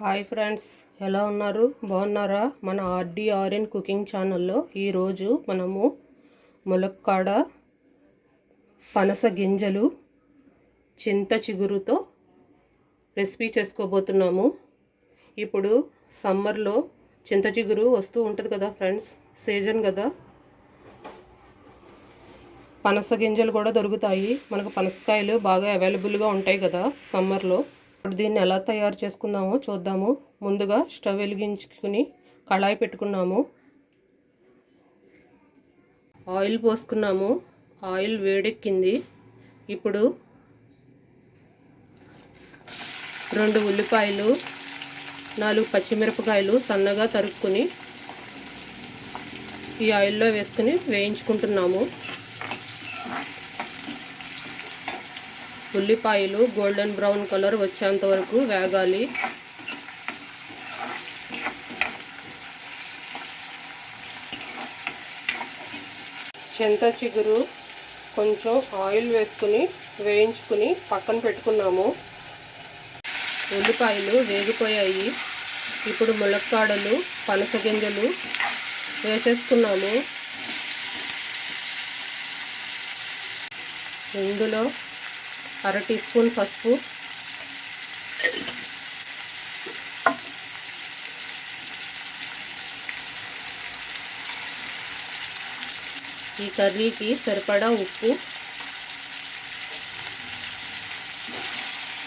Hi friends ఎలా ఉన్నారు? బాగున్నారా? మన ఆర్డీఆర్ఎన్ కుకింగ్ ఛానల్లో ఈరోజు మనము ములక్కాడ పనస గింజలు చింత చిగురుతో రెసిపీ చేసుకోబోతున్నాము. ఇప్పుడు సమ్మర్లో చింత చిగురు వస్తూ ఉంటుంది కదా ఫ్రెండ్స్ సీజన్ కదా. పనస గింజలు కూడా దొరుకుతాయి. మనకు పనసకాయలు బాగా అవైలబుల్గా ఉంటాయి కదా సమ్మర్లో. ఇప్పుడు దీన్ని ఎలా తయారు చేసుకుందామో చూద్దాము. ముందుగా స్టవ్ వెలిగించుకుని కళాయి పెట్టుకున్నాము. ఆయిల్ పోసుకున్నాము. ఆయిల్ వేడెక్కింది. ఇప్పుడు రెండు ఉల్లిపాయలు నాలుగు పచ్చిమిరపకాయలు సన్నగా తరుక్కుని ఈ ఆయిల్లో వేసుకుని వేయించుకుంటున్నాము. ఉల్లిపాయలు గోల్డెన్ బ్రౌన్ కలర్ వచ్చేంత వరకు వేగాలి. చింత చిగురు కొంచెం ఆయిల్ వేసుకుని వేయించుకుని పక్కన పెట్టుకున్నాము. ఉల్లిపాయలు వేగిపోయాయి. ఇప్పుడు ములక్కాడలు పనస గింజలు వేసేసుకున్నాము. ఇందులో అర టీ స్పూన్ పసుపు. ఈ కర్రీకి సరిపడా ఉప్పు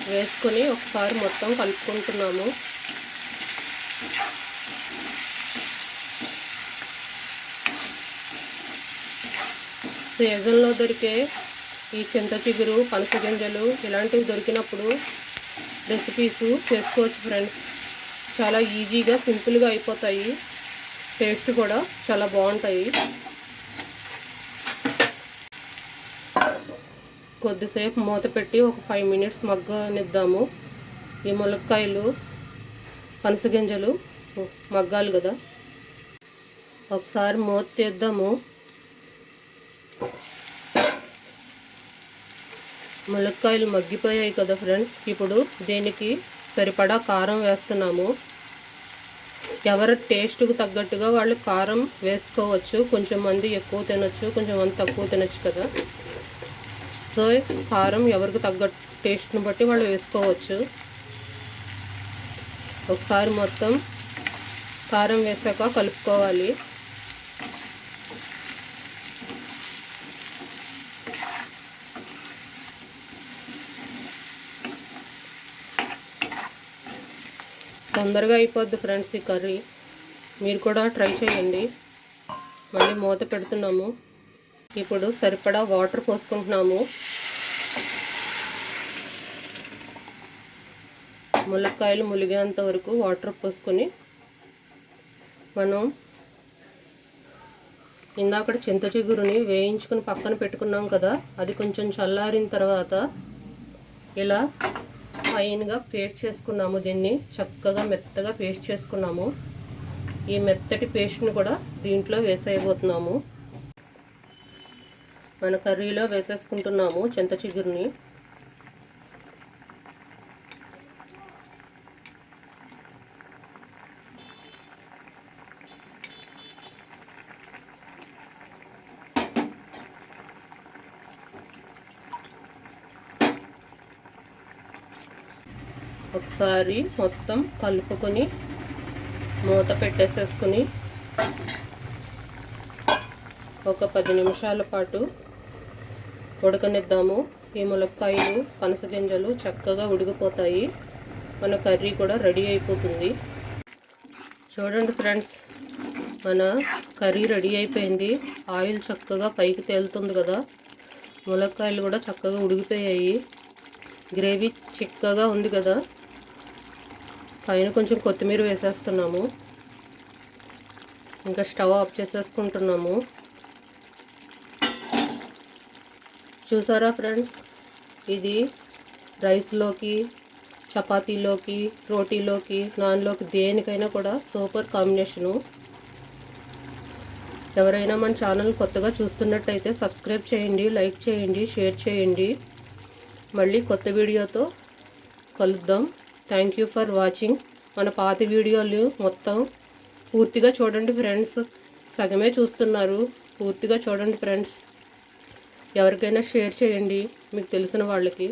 వేసుకొని ఒకసారి మొత్తం కలుపుకుంటున్నాము. సీజన్లో దొరికే ఈ చింత చిగురు పనస గింజలు ఇలాంటివి దొరికినప్పుడు రెసిపీస్ చేసుకోవచ్చు ఫ్రెండ్స్ చాలా ఈజీగా సింపుల్గా అయిపోతాయి. టేస్ట్ కూడా చాలా బాగుంటాయి. కొద్దిసేపు మూత పెట్టి ఒక ఫైవ్ మినిట్స్ మగ్గనిద్దాము. ఈ ములక్కాయలు పనస గింజలు మగ్గాలి కదా. ఒకసారి మూత తీద్దాము. ములక్కాయలు మగ్గిపోయాయి కదా ఫ్రెండ్స్. ఇప్పుడు దీనికి సరిపడా కారం వేస్తున్నాము. ఎవరి టేస్ట్కు తగ్గట్టుగా వాళ్ళు కారం వేసుకోవచ్చు. కొంచెం మంది ఎక్కువ తినొచ్చు కొంచెం మంది తక్కువ తినొచ్చు కదా. సో కారం ఎవరికి తగ్గ టేస్ట్ని బట్టి వాళ్ళు వేసుకోవచ్చు. ఒకసారి మొత్తం కారం వేసాక కలుపుకోవాలి. తొందరగా అయిపోద్ది ఫ్రెండ్స్ ఈ కర్రీ. మీరు కూడా ట్రై చేయండి. మళ్ళీ మూత పెడుతున్నాము. ఇప్పుడు సరిపడా వాటర్ పోసుకుంటున్నాము. ములక్కాయలు ములిగేంత వరకు వాటర్ పోసుకొని మనం ఇందాక చింత చిగురుని వేయించుకుని పక్కన పెట్టుకున్నాం కదా అది కొంచెం చల్లారిన తర్వాత ఇలా ఫైన్గా పేస్ట్ చేసుకున్నాము దీన్ని. చక్కగా మెత్తగా పేస్ట్ చేసుకున్నాము. ఈ మెత్తటి పేస్ట్ని కూడా దీంట్లో వేసేయబోతున్నాము. మన కర్రీలో వేసేసుకుంటున్నాము చింత చిగురుని. ఒకసారి మొత్తం కలుపుకొని మూత పెట్టేసేసుకుని ఒక పది నిమిషాల పాటు ఉడకనిద్దాము. ఈ ములక్కాయలు పనసగింజలు చక్కగా ఉడికిపోతాయి. మన కర్రీ కూడా రెడీ అయిపోతుంది. చూడండి ఫ్రెండ్స్ మన కర్రీ రెడీ అయిపోయింది. ఆయిల్ చక్కగా పైకి తేలుతుంది కదా. ములక్కాయలు కూడా చక్కగా ఉడికిపోయాయి. గ్రేవీ చిక్కగా ఉంది కదా. పైన కొంచెం కొత్తిమీర వేసేస్తున్నాము. ఇంకా స్టవ్ ఆఫ్ చేసేసుకుంటున్నాము. చూసారా ఫ్రెండ్స్? ఇది రైస్లోకి చపాతీలోకి రోటీలోకి నాన్లోకి దేనికైనా కూడా సూపర్ కాంబినేషను. ఎవరైనా మన ఛానల్ కొత్తగా చూస్తున్నట్టయితే సబ్స్క్రైబ్ చేయండి లైక్ చేయండి షేర్ చేయండి. మళ్ళీ కొత్త వీడియోతో కలుద్దాం. థ్యాంక్ యూ ఫర్ వాచింగ్ మన పాత వీడియోలు మొత్తం పూర్తిగా చూడండి ఫ్రెండ్స్ సగమే చూస్తున్నారు. పూర్తిగా చూడండి ఫ్రెండ్స్ ఎవరికైనా షేర్ చేయండి. మీకు తెలిసిన వాళ్ళకి.